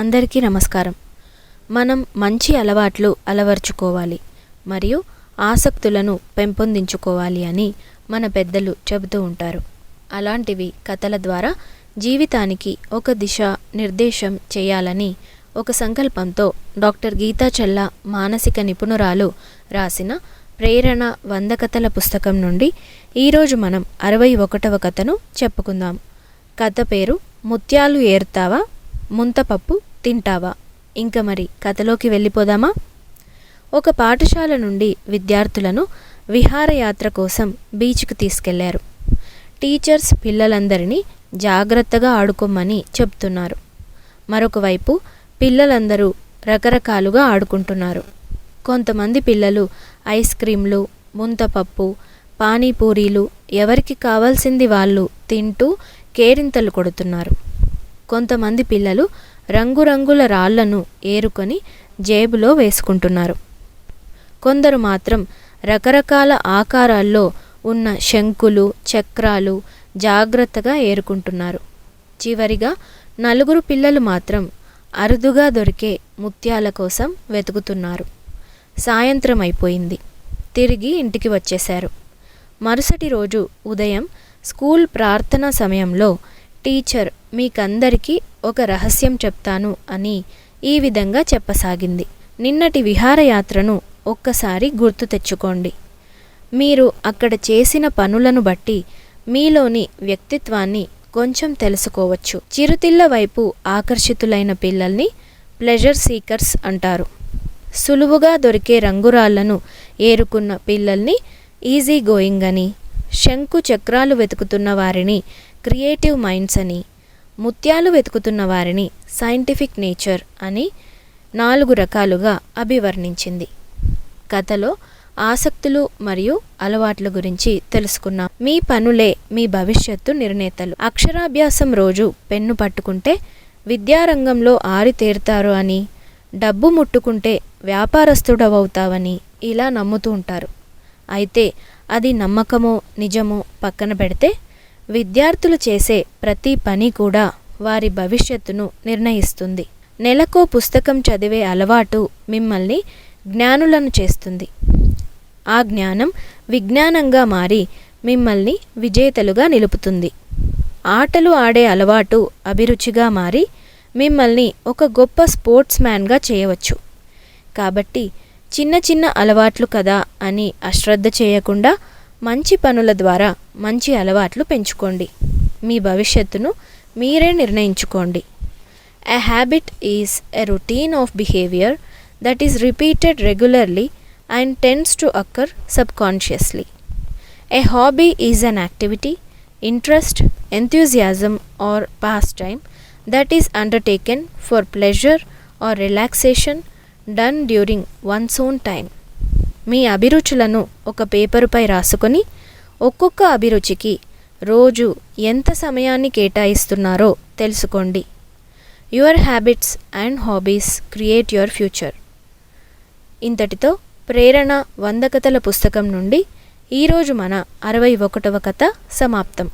అందరికీ నమస్కారం. మనం మంచి అలవాట్లు అలవర్చుకోవాలి మరియు ఆసక్తులను పెంపొందించుకోవాలి అని మన పెద్దలు చెబుతూ ఉంటారు. అలాంటివి కథల ద్వారా జీవితానికి ఒక దిశ నిర్దేశం చేయాలని ఒక సంకల్పంతో డాక్టర్ గీతాచెల్ల మానసిక నిపుణురాలు రాసిన ప్రేరణ వంద కథల పుస్తకం నుండి ఈరోజు మనం అరవై ఒకటవ కథను చెప్పుకుందాం. కథ పేరు ముత్యాలు ఏరుతావా? ముంతపప్పు తింటావా? ఇంక మరి కథలోకి వెళ్ళిపోదామా? ఒక పాఠశాల నుండి విద్యార్థులను విహారయాత్ర కోసం బీచ్కు తీసుకెళ్ళారు. టీచర్స్ పిల్లలందరినీ జాగ్రత్తగా ఆడుకోమని చెప్తున్నారు. మరొకవైపు పిల్లలందరూ రకరకాలుగా ఆడుకుంటున్నారు. కొంతమంది పిల్లలు ఐస్ క్రీంలు ముంతపప్పు పానీపూరీలు ఎవరికి కావాల్సింది వాళ్ళు తింటూ కేరింతలు కొడుతున్నారు. కొంతమంది పిల్లలు రంగురంగుల రాళ్ళను ఏరుకొని జేబులో వేసుకుంటున్నారు. కొందరు మాత్రం రకరకాల ఆకారాల్లో ఉన్న శంకులు చక్రాలు జాగ్రత్తగా ఏరుకుంటున్నారు. చివరిగా నలుగురు పిల్లలు మాత్రం అరుదుగా దొరికే ముత్యాల కోసం వెతుకుతున్నారు. సాయంత్రం అయిపోయింది. తిరిగి ఇంటికి వచ్చేశారు. మరుసటి రోజు ఉదయం స్కూల్ ప్రార్థన సమయంలో టీచర్ మీకందరికీ ఒక రహస్యం చెప్తాను అని ఈ విధంగా చెప్పసాగింది. నిన్నటి విహారయాత్రను ఒక్కసారి గుర్తు తెచ్చుకోండి. మీరు అక్కడ చేసిన పనులను బట్టి మీలోని వ్యక్తిత్వాన్ని కొంచెం తెలుసుకోవచ్చు. చిరుతిళ్ళ వైపు ఆకర్షితులైన పిల్లల్ని ప్లెజర్ సీకర్స్ అంటారు. సులువుగా దొరికే రంగురాళ్ళను ఏరుకున్న పిల్లల్ని ఈజీ గోయింగ్ అని శంకు చక్రాలు వెతుకుతున్న వారిని క్రియేటివ్ మైండ్స్ అని ముత్యాలు వెతుకుతున్న వారిని సైంటిఫిక్ నేచర్ అని నాలుగు రకాలుగా అభివర్ణించింది. కథలో ఆసక్తులు మరియు అలవాట్ల గురించి తెలుసుకున్నాం. మీ పనులే మీ భవిష్యత్తు నిర్ణేతలు. అక్షరాభ్యాసం రోజు పెన్ను పట్టుకుంటే విద్యారంగంలో ఆరితేరుతారు అని డబ్బు ముట్టుకుంటే వ్యాపారస్తుడవవుతావని ఇలా నమ్ముతూ ఉంటారు. అయితే అది నమ్మకమో నిజమో పక్కన పెడితే విద్యార్థులు చేసే ప్రతి పని కూడా వారి భవిష్యత్తును నిర్ణయిస్తుంది. నెలకో పుస్తకం చదివే అలవాటు మిమ్మల్ని జ్ఞానులను చేస్తుంది. ఆ జ్ఞానం విజ్ఞానంగా మారి మిమ్మల్ని విజేతలుగా నిలుపుతుంది. ఆటలు ఆడే అలవాటు అభిరుచిగా మారి మిమ్మల్ని ఒక గొప్ప స్పోర్ట్స్ మ్యాన్గా చేయవచ్చు. కాబట్టి చిన్న చిన్న అలవాట్లు కదా అని అశ్రద్ధ చేయకుండా మంచి పనుల ద్వారా మంచి అలవాట్లు పెంచుకోండి. మీ భవిష్యత్తును మీరే నిర్ణయించుకోండి. A habit is a routine of behaviour that is repeated regularly and tends to occur subconsciously a hobby is an activity interest enthusiasm or pastime that is undertaken for pleasure or relaxation done during one's own time మీ అభిరుచులను ఒక పేపరుపై రాసుకొని ఒక్కొక్క అభిరుచికి రోజు ఎంత సమయాన్ని కేటాయిస్తున్నారో తెలుసుకోండి. Your habits and hobbies create your future ఇంతటితో ప్రేరణ వంద కథల పుస్తకం నుండి ఈరోజు మన అరవై ఒకటవ కథ సమాప్తం.